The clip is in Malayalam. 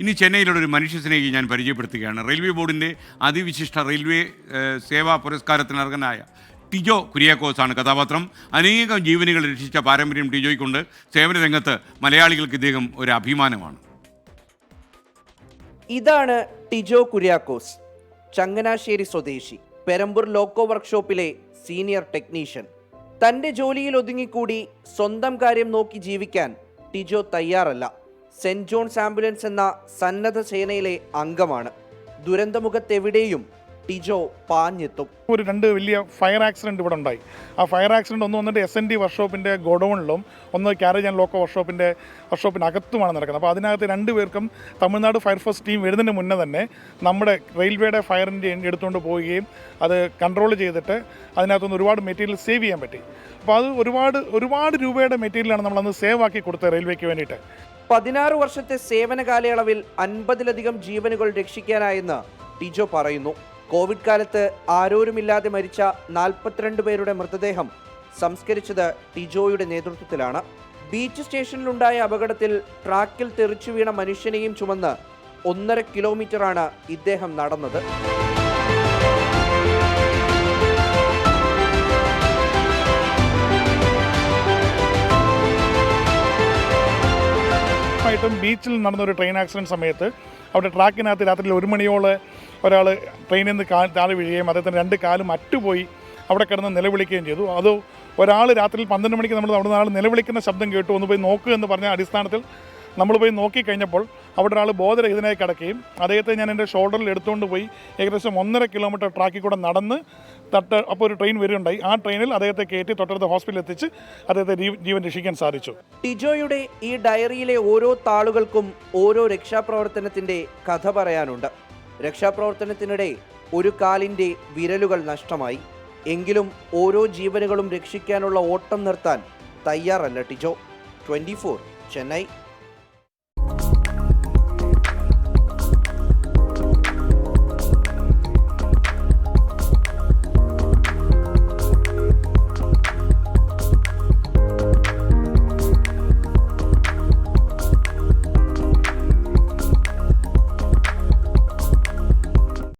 ഇനി ചെന്നൈയിലുള്ള ഒരു മനുഷ്യ സ്നേഹി ഞാൻ പരിചയപ്പെടുത്തുകയാണ്. റെയിൽവേ ബോർഡിന്റെ അതിവിശിഷ്ട റെയിൽവേ സേവാ പുരസ്കാരത്തിന് അർഹനായ ടിജോ കുര്യാക്കോസാണ് കഥാപാത്രം. അനേകം ജീവനുകൾ രക്ഷിച്ച പാരമ്പര്യം ടിജോയ്ക്കുണ്ട്. സേവന രംഗത്ത് മലയാളികൾക്ക് ഇദ്ദേഹം ഒരു അഭിമാനമാണ്. ഇതാണ് ടിജോ കുര്യാക്കോസ് ചങ്ങനാശ്ശേരി സ്വദേശി പെരമ്പൂർ ലോക്കോ വർക്ക്ഷോപ്പിലെ സീനിയർ ടെക്നീഷ്യൻ. തന്റെ ജോലിയിൽ ഒതുങ്ങിക്കൂടി സ്വന്തം കാര്യം നോക്കി ജീവിക്കാൻ ടിജോ തയ്യാറല്ല. സെന്റ് ജോൺസ് ആംബുലൻസ് എന്ന സന്നദ്ധ സേനയിലെ അംഗമാണ്. ദുരന്തമുഖത്തെവിടെയും ടിജോ പാഞ്ഞെത്തും. ഒരു രണ്ട് വലിയ ഫയർ ആക്സിഡന്റ് ഇവിടെ ഉണ്ടായി. ആ ഫയർ ആക്സിഡന്റ് ഒന്ന് വന്നിട്ട് എസ് എൻ ഡി വർക്ക്ഷോപ്പിന്റെ ഗോഡൗണിലും ഒന്ന് ക്യാരേജ് ആൻഡ് ലോക്കോ വർക്ക്ഷോപ്പിന്റെ വർഷോപ്പിനകത്തുമാണ് നടക്കുന്നത്. അപ്പോൾ അതിനകത്ത് രണ്ട് പേർക്കും തമിഴ്നാട് ഫയർഫോഴ്സ് ടീം വരുന്നതിന് മുന്നേ തന്നെ നമ്മുടെ റെയിൽവേയുടെ ഫയറിന്റെ എടുത്തുകൊണ്ട് പോവുകയും അത് കൺട്രോൾ ചെയ്തിട്ട് അതിനകത്തുനിന്ന് ഒരുപാട് മെറ്റീരിയൽ സേവ് ചെയ്യാൻ പറ്റി. അപ്പോൾ അത് ഒരുപാട് ഒരുപാട് രൂപയുടെ മെറ്റീരിയലാണ് നമ്മളന്ന് സേവ് ആക്കി കൊടുത്തത് റെയിൽവേക്ക് വേണ്ടിയിട്ട്. പതിനാറ് വർഷത്തെ സേവന കാലയളവിൽ അൻപതിലധികം ജീവനുകൾ രക്ഷിക്കാനായെന്ന് ടിജോ പറയുന്നു. കോവിഡ് കാലത്ത് ആരോരുമില്ലാതെ മരിച്ച നാൽപ്പത്തിരണ്ട് പേരുടെ മൃതദേഹം സംസ്കരിച്ചത് ടിജോയുടെ നേതൃത്വത്തിലാണ്. ബീച്ച് സ്റ്റേഷനിലുണ്ടായ അപകടത്തിൽ ട്രാക്കിൽ തെറിച്ചു വീണ മനുഷ്യനെയും ചുമന്ന് ഒന്നര കിലോമീറ്ററാണ് ഇദ്ദേഹം നടന്നത്. ആയിട്ടും ബീച്ചിൽ നടന്ന ഒരു ട്രെയിൻ ആക്സിഡന്റ് സമയത്ത് അവിടെ ട്രാക്കിനകത്ത് രാത്രിയിൽ ഒരു മണിയോളം ഒരാൾ ട്രെയിനിൽ നിന്ന് കാൽ താഴെ വീഴുകയും അദ്ദേഹത്തിന് രണ്ട് കാലും അറ്റുപോയി അവിടെ കിടന്ന് നിലവിളിക്കുകയും ചെയ്തു. അത് ഒരാൾ രാത്രിയിൽ പന്ത്രണ്ട് മണിക്ക് നമ്മൾ അവിടെ ആൾ നിലവിളിക്കുന്ന ശബ്ദം കേട്ടു. ഒന്ന് പോയി നോക്കുക എന്ന് പറഞ്ഞ അടിസ്ഥാനത്തിൽ നമ്മൾ പോയി നോക്കിക്കഴിഞ്ഞപ്പോൾ അവിടെ ഒരാൾ ബോധരഹിതനായി കിടക്കുകയും അദ്ദേഹത്തെ ഞാൻ എന്റെ ഷോൾഡറിൽ എടുത്തുകൊണ്ട് പോയി ഏകദേശം ഒന്നര കിലോമീറ്റർ ട്രാക്കിൽ കൂടെ നടന്ന് തട്ട് അപ്പോൾ ഒരു ട്രെയിൻ വരികയുണ്ടായി. ആ ട്രെയിനിൽ അദ്ദേഹത്തെ കയറ്റി തൊട്ടടുത്ത ഹോസ്പിറ്റലിൽ എത്തിച്ച് അദ്ദേഹത്തെ ജീവൻ രക്ഷിക്കാൻ സാധിച്ചു. ടിജോയുടെ ഈ ഡയറിയിലെ ഓരോ താളുകൾക്കും ഓരോ രക്ഷാപ്രവർത്തനത്തിന്റെ കഥ പറയാനുണ്ട്. രക്ഷാപ്രവർത്തനത്തിനിടെ ഒരു കാലിന്റെ വിരലുകൾ നഷ്ടമായി. എങ്കിലും ഓരോ ജീവനുകളും രക്ഷിക്കാനുള്ള ഓട്ടം നിർത്താൻ തയ്യാറല്ല ടിജോ. ട്വന്റി ചെന്നൈ.